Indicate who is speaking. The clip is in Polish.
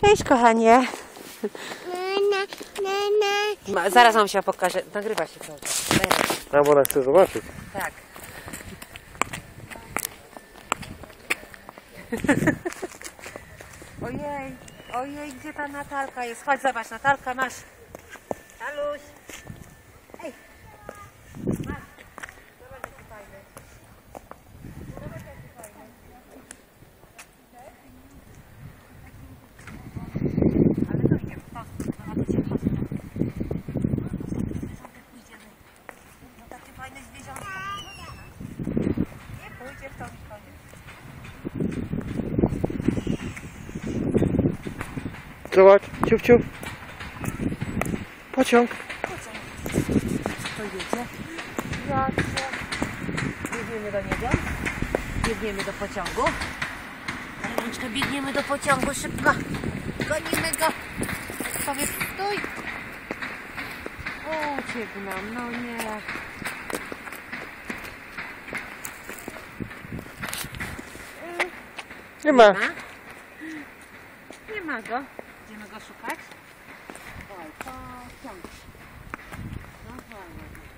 Speaker 1: Cześć, kochanie. Ma, zaraz wam się pokażę. Nagrywa się cały czas.
Speaker 2: A bo ona chce zobaczyć.
Speaker 1: Tak. Ojej, ojej, gdzie ta Natalka jest? Chodź, zobacz, Natalka, masz. Taluś.
Speaker 2: Zobacz, ciup, ciup. Pociąg.
Speaker 1: To jedzie. Jakie? Biegniemy do niego. Biegniemy do pociągu. Ręczka, biegniemy do pociągu szybko. Gonimy go. Powiedz stój. Uciekł nam, no nie.
Speaker 2: Nie ma.
Speaker 1: Ma? Nie ma go. Idziemy go szukać. Oj, pociąg. No fajnie.